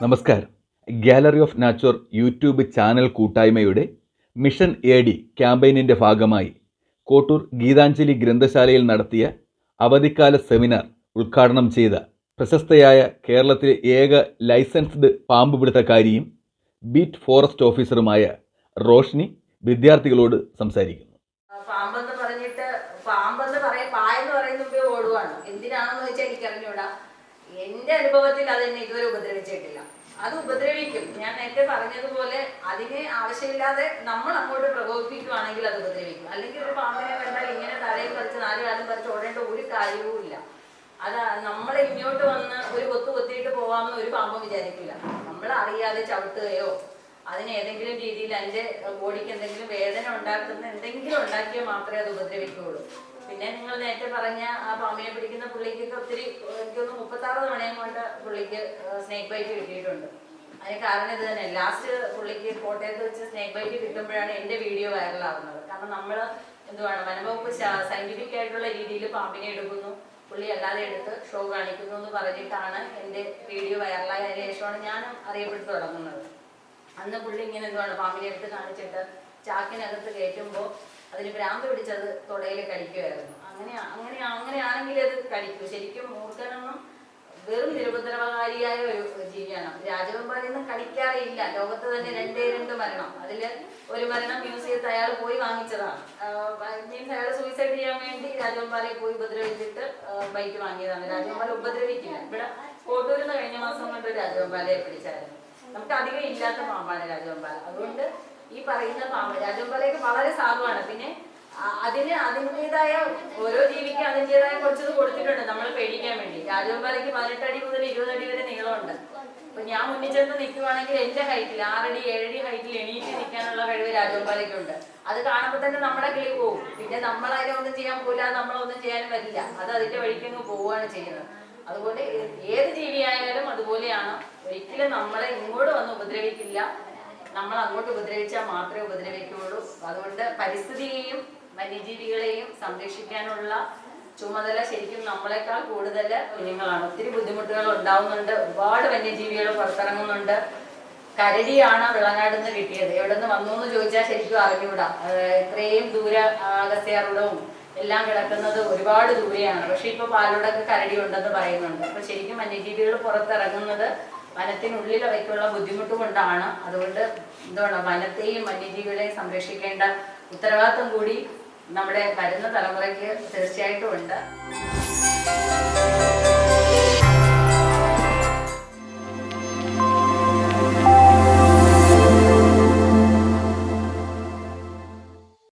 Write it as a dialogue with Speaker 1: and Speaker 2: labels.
Speaker 1: നമസ്കാരം. Gallery of nature YouTube channel കൂട്ടായ്മയുടെ mission A D ക്യാമ്പയിനിന്റെ ഭാഗമായി കോട്ടൂർ ഗീതാഞ്ജലി ഗ്രന്ഥശാലയിൽ നടത്തിയ അവധിക്കാല സെമിനാർ ഉദ്ഘാടനം ചെയ്ത പ്രശസ്തയായ കേരളത്തിലെ ഏക ലൈസൻസ്ഡ് പാമ്പ് പിടുത്തക്കാരിയും ബീറ്റ് ഫോറസ്റ്റ് ഓഫീസറുമായ റോഷ്നി വിദ്യാർത്ഥികളോട് സംസാരിക്കുന്നു.
Speaker 2: എന്റെ അനുഭവത്തിൽ അത് എന്നെ ഇതുവരെ ഉപദ്രവിച്ചിട്ടില്ല. അത് ഉപദ്രവിക്കും. ഞാൻ നേരത്തെ പറഞ്ഞതുപോലെ അതിനെ ആവശ്യമില്ലാതെ നമ്മൾ അങ്ങോട്ട് പ്രകോപിപ്പിക്കുവാണെങ്കിൽ അത് ഉപദ്രവിക്കും. അല്ലെങ്കിൽ ഒരു പാമ്പിനെ കണ്ടാൽ ഇങ്ങനെ തലയിൽ പറിച്ച് നാല് കാലം പറിച്ച് ഓടേണ്ട ഒരു കാര്യവും ഇല്ല. അത് നമ്മളെ ഇങ്ങോട്ട് വന്ന് ഒരു കൊത്തു കൊത്തിയിട്ട് പോവാമെന്ന് ഒരു പാമ്പും വിചാരിക്കില്ല. നമ്മൾ അറിയാതെ ചവിട്ടുകയോ അതിന് ഏതെങ്കിലും രീതിയിൽ അതിന്റെ ബോഡിക്ക് എന്തെങ്കിലും വേദന ഉണ്ടാക്കുന്ന എന്തെങ്കിലും ഉണ്ടാക്കിയാൽ മാത്രമേ അത് ഉപദ്രവിക്കുകയുള്ളൂ. പിന്നെ നിങ്ങൾ നേരത്തെ പറഞ്ഞ ആ പാമ്പിനെ പിടിക്കുന്ന പുള്ളിക്കൊക്കെ ഒത്തിരി എനിക്കൊന്ന് മുപ്പത്താറ് തവണയും കൊണ്ട് പുള്ളിക്ക് സ്നേക്ക് ബൈറ്റ് കിട്ടിയിട്ടുണ്ട്. അതിന് കാരണം ഇത് തന്നെ. ലാസ്റ്റ് പുള്ളിക്ക് കോട്ടയത്ത് വെച്ച് സ്നേക്ക് ബൈറ്റ് കിട്ടുമ്പോഴാണ് എന്റെ വീഡിയോ വൈറലാവുന്നത് കാരണം നമ്മൾ എന്തുവാണ് വനംവകുപ്പ് സയന്റിഫിക് ആയിട്ടുള്ള രീതിയിൽ പാമ്പിനെ എടുക്കുന്നു. പുള്ളി അല്ലാതെ എടുത്ത് ഷോ കാണിക്കുന്നു എന്ന് പറഞ്ഞിട്ടാണ് എന്റെ വീഡിയോ വൈറലായ അതിന് ശേഷമാണ് ഞാൻ അറിയപ്പെട്ടു തുടങ്ങുന്നത്. അന്ന് പുള്ളി ഇങ്ങനെ എന്തുവാണ് പാമ്പിനെ എടുത്ത് കാണിച്ചിട്ട് ചാക്കിനകത്ത് കയറ്റുമ്പോൾ അതിന് ഭ്രാന്ത് പിടിച്ചത് തുടയിൽ കഴിക്കുമായിരുന്നു അങ്ങനെ അങ്ങനെ അങ്ങനെയാണെങ്കിൽ അത് കഴിക്കും ശരിക്കും മൂർഖനൊന്നും വെറും നിരുപദ്രവകാരിയായ ഒരു ജീവിയാണ്. രാജവെമ്പാലൊന്നും കടിക്കാറില്ല ലോകത്ത് തന്നെ രണ്ടേ രണ്ട് മരണം. അതിൽ ഒരു മരണം മ്യൂസിയത്ത് അയാൾ പോയി വാങ്ങിച്ചതാണ്. മീൻസ് അയാൾ സൂയിസൈഡ് ചെയ്യാൻ വേണ്ടി രാജവെമ്പാലയെ പോയി ഉപദ്രവിച്ചിട്ട് ബൈക്ക് വാങ്ങിയതാണ്. രാജവെമ്പാല ഉപദ്രവിക്കില്ല. ഇവിടെ കോട്ടൂരിൽ നിന്ന് കഴിഞ്ഞ മാസം കൊണ്ട് രാജവെമ്പാലയെ പിടിച്ചായിരുന്നു. നമുക്ക് അധികം ഇല്ലാത്ത പാമ്പാണ് രാജവെമ്പാല അതുകൊണ്ട് ഈ പറയുന്ന പാമ്പ്. രാജമ്പലയൊക്കെ വളരെ സാധുവാണ്. പിന്നെ അതിന് അതിന്റെതായ ഓരോ ജീവിക്കും അതിന്റെതായ കുറച്ചത് കൊടുത്തിട്ടുണ്ട്. നമ്മൾ പേടിക്കാൻ വേണ്ടി. രാജവെമ്പാലയ്ക്ക് പതിനെട്ടടി മുതൽ ഇരുപതടി വരെ നീളമുണ്ട്. അപ്പൊ ഞാൻ മുന്നിൽ ചെന്ന് നിൽക്കുവാണെങ്കിൽ എന്റെ ഹൈറ്റിൽ ആറടി ഏഴടി ഹൈറ്റിൽ എണീറ്റ് നിൽക്കാനുള്ള കഴിവ് രാജവെമ്പാലയ്ക്കുണ്ട് അത് കാണുമ്പോൾ തന്നെ നമ്മുടെ കിളി പോകും പിന്നെ നമ്മൾ അതിനൊന്നും ചെയ്യാൻ പോയില്ല നമ്മളൊന്നും ചെയ്യാനും വരില്ല. അത് അതിന്റെ വഴിക്കങ്ങ് പോവുകയാണ് ചെയ്യുന്നത്. അതുപോലെ ഏത് ജീവിയായാലും അതുപോലെയാണ്. ഒരിക്കലും നമ്മളെ ഇങ്ങോട്ട് വന്ന് ഉപദ്രവിക്കില്ല. നമ്മൾ അങ്ങോട്ട് ഉപദ്രവിച്ചാൽ മാത്രമേ ഉപദ്രവിക്കുകയുള്ളൂ. അതുകൊണ്ട് പരിസ്ഥിതിയെയും വന്യജീവികളെയും സംരക്ഷിക്കാനുള്ള ചുമതല ശരിക്കും നമ്മളെക്കാൾ കൂടുതൽ കുഞ്ഞുങ്ങളാണ്. ഒത്തിരി ബുദ്ധിമുട്ടുകൾ ഉണ്ടാവുന്നുണ്ട്. ഒരുപാട് വന്യജീവികൾ പുറത്തിറങ്ങുന്നുണ്ട്. കരടിയാണ് വിളങ്ങാട് നിന്ന് കിട്ടിയത്. എവിടെ നിന്ന് വന്നു എന്ന് ചോദിച്ചാൽ ശരിക്കും അറിഞ്ഞൂടാ. ഇത്രയും ദൂര അഗസ്ത്യാർടവും എല്ലാം കിടക്കുന്നത് ഒരുപാട് ദൂരെയാണ്. പക്ഷെ ഇപ്പൊ പാലോടൊക്കെ കരടി ഉണ്ടെന്ന് പറയുന്നുണ്ട്. അപ്പൊ ശരിക്കും വന്യജീവികൾ പുറത്തിറങ്ങുന്നത് വനത്തിനുള്ളിൽ അവയ്ക്കുള്ള ബുദ്ധിമുട്ട് കൊണ്ടാണ് അതുകൊണ്ട് എന്താണ് വനത്തെയും വന്യജീവികളെയും സംരക്ഷിക്കേണ്ട ഉത്തരവാദിത്വം കൂടി നമ്മുടെ വരുന്ന തലമുറയ്ക്ക് തീർച്ചയായിട്ടും ഉണ്ട്.